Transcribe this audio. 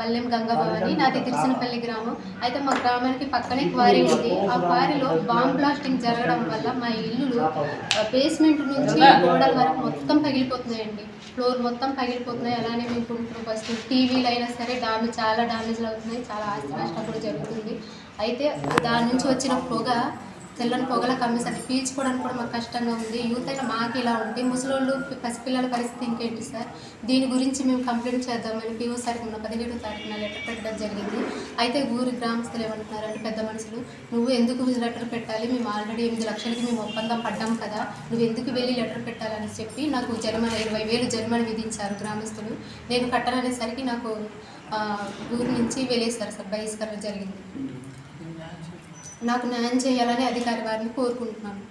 పల్లెం గంగభవాని నాది తిరుసనపల్లి గ్రామం. అయితే మా గ్రామానికి పక్కనే క్వారీ ఉంది. ఆ క్వారీలో బాంబ్ బ్లాస్టింగ్ జరగడం వల్ల మా ఇల్లులు బేస్మెంట్ నుంచి గోడల వరకు మొత్తం పగిలిపోతున్నాయండి. ఫ్లోర్ మొత్తం పగిలిపోతున్నాయి. అలానే మేము కుంటున్న వస్తువులు టీవీలు అయినా సరే డామేజ్ చాలా డ్యామేజ్లు అవుతున్నాయి. చాలా ఆస్తి నష్టం కూడా జరుగుతుంది. అయితే దాని నుంచి వచ్చిన పొగ తెల్లని పొగల కమ్మేసరికి పీల్చుకోవడానికి కూడా మాకు కష్టంగా ఉంది. యూత్ అయినా మాకు ఇలా ఉంది. ముసలోళ్ళు పసిపిల్లల పరిస్థితి ఇంకేంటి సార్? దీని గురించి మేము కంప్లైంట్ చేద్దామని పీఓ సార్కి ఉన్న పదిహేడు తారీఖున లెటర్ పెట్టడం జరిగింది. అయితే ఊరి గ్రామస్తులు ఏమంటున్నారంటే పెద్ద మనుషులు నువ్వు ఎందుకు లెటర్ పెట్టాలి? మేము ఆల్రెడీ ఎనిమిది లక్షలకి మేము ఒప్పందం పడ్డాం కదా. నువ్వు ఎందుకు వెళ్ళి లెటర్ పెట్టాలని చెప్పి నాకు జరిమానా ఇరవై వేలు జరిమానా విధించారు గ్రామస్తులు. నేను కట్టాలనేసరికి నాకు ఊరి నుంచి వెళ్ళేశారు సార్ బహిష్కరణ జరిగింది. నాకు న్యాయం చేయాలని అధికారి వారిని కోరుకుంటున్నాను.